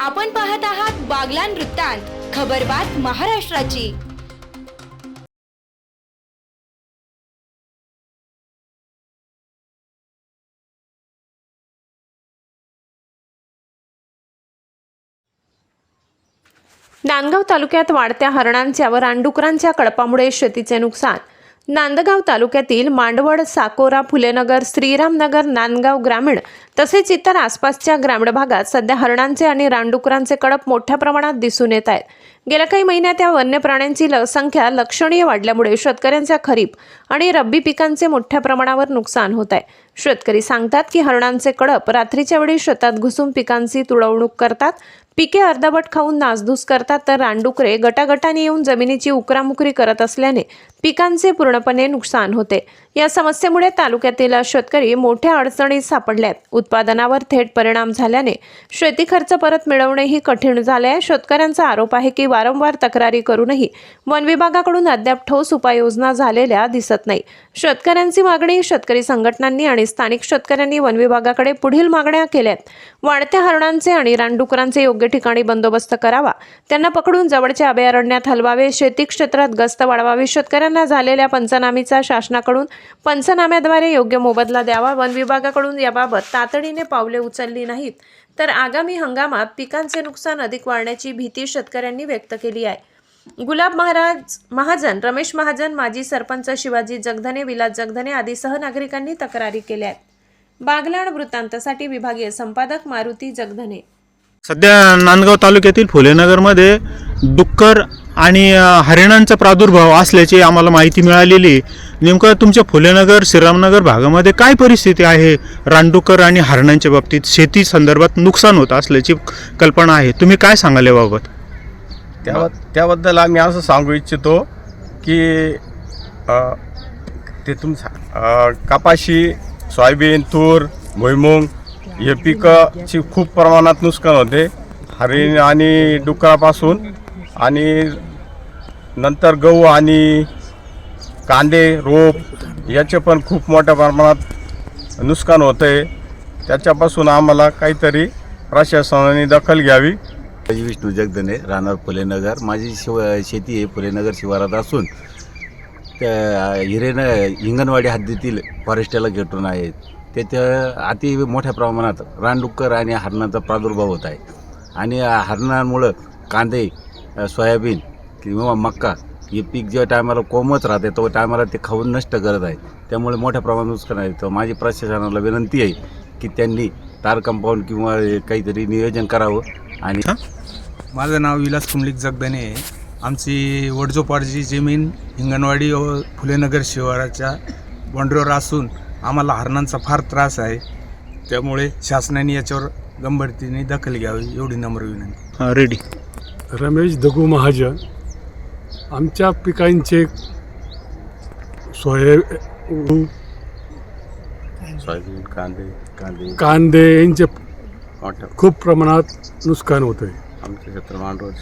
आपण पाहत आहात बागलान वृत्तांत खबरबात महाराष्ट्राची. नांदगाव तालुक्यात वाढत्या हरणांच्या व रानडुकरांच्या कळपामुळे शेतीचे नुकसान. नांदगाव तालुक्यातील मांडवड साकोरा फुलेनगर श्रीरामनगर नांदगाव ग्रामीण तसेच इतर आसपासच्या ग्रामीण भागात सध्या हरणांचे आणि रानडुकरांचे कडप मोठ्या प्रमाणात दिसून येत आहेत. गेल्या काही महिन्यात या वन्य प्राण्यांची ल- संख्या लक्षणीय वाढल्यामुळे शेतकऱ्यांच्या खरीप आणि रब्बी पिकांचे मोठ्या प्रमाणावर नुकसान होत आहे. शेतकरी सांगतात की हरणांचे कडप रात्रीच्या वेळी शेतात घुसून पिकांची तुडवणूक करतात पिके अर्धवट खाऊन नासधूस करतात तर रानडुकरे गटागटाने येऊन जमिनीची उकरामुकरी करत असल्याने पिकांचे पूर्णपणे नुकसान होते. या समस्येमुळे तालुक्यातील शेतकरी मोठ्या अडचणीत सापडल्यात. उत्पादनावर थेट परिणाम झाल्याने शेती खर्च परत मिळवणेही कठीण झाले आहे शेतकऱ्यांचा आरोप आहे की वारंवार तक्रारी करूनही वन विभागाकडून अद्याप ठोस उपाययोजना झालेल्या दिसत नाही. शेतकऱ्यांची मागणी शेतकरी संघटनांनी आणि स्थानिक शेतकऱ्यांनी वन विभागाकडे पुढील मागण्या केल्यात. वाढत्या हरणांचे आणि रानडुकरांचे योग्य ठिकाणी बंदोबस्त करावा. त्यांना पकडून जवळच्या अभयारण्यात हलवावे. शेती क्षेत्रात गस्त वाढवावी. शेतकऱ्यांना झालेल्या पंचनामीचा शासनाकडून पंचनाम्याद्वारे योग्य मोबदला द्यावा. वन विभागाकडून याबाबत तातडीने पावले उचलली नाहीत. तर आगामी हंगामात पिकांचे नुकसान अधिक वाढण्याची भीती शेतकऱ्यांनी व्यक्त केली आहे. गुलाब महाराज महाजन रमेश महाजन माजी सरपंच शिवाजी जगधने विलास जगधने आदी सहनागरिकांनी तक्रारी केल्या आहेत. बागलाण वृत्तांतासाठी विभागीय संपादक मारुती जगधने. सध्या नांदगाव तालुक्यातील फुलेनगरमध्ये डुक्कर आणि हरिणांचा प्रादुर्भाव असल्याची आम्हाला माहिती मिळालेली नेमकं तुमच्या फुलेनगर श्रीरामनगर भागामध्ये काय परिस्थिती आहे? रानडुकर आणि हरणांच्या बाबतीत शेती संदर्भात नुकसान होत असल्याची कल्पना आहे. तुम्ही काय सांगाल याबाबत? त्या त्याबद्दल आम्ही असं सांगू इच्छितो की ते तुमचा कपाशी सोयाबीन तूर भुईमुंग हे पिकंची खूप प्रमाणात नुकसान होते. हरिण आणि डुकरापासून आणि नंतर गहू आणि कांदे रोप याचे पण खूप मोठ्या प्रमाणात नुकसान होतं आहे त्याच्यापासून आम्हाला काहीतरी प्रशासनाने दखल घ्यावी. विष्णू जगदने राहणार फुलेनगर. माझी शिव शेती आहे फुलेनगर शिवारात असून त्या हिरेन हिंगणवाडी हद्दीतील फॉरेस्टला घेटून आहेत तेथे अति मोठ्या प्रमाणात रानडुक्कर आणि हरणाचा प्रादुर्भाव होत आहे. आणि हरणांमुळं कांदे सोयाबीन किंवा मक्का. हे पीक ज्या टायमाला कोमच राहते तो टायमाला ते खाऊन नष्ट करत आहे. त्यामुळे मोठ्या प्रमाणात नुकसान आहे. तर माझी प्रशासनाला विनंती आहे की त्यांनी तार कंपाऊंड किंवा काहीतरी नियोजन करावं आणि माझं नाव विलास कुंडलिक जगदने आहे. आमची वडजोपाडची जमीन हिंगणवाडी व फुलेनगर शिवाराच्या बाँड्रीवर असून आम्हाला हरणांचा फार त्रास आहे. त्यामुळे शासनाने याच्यावर गंभीरतेने दखल घ्यावी एवढी नम्र विनंती. रेडी रमेश दगू महाजन. आमच्या पिकांचे सोया सोयाबीन कांदे कांदे. कांदे यांचे खूप प्रमाणात नुकसान होत आहे. आमच्या क्षेत्र मांडवत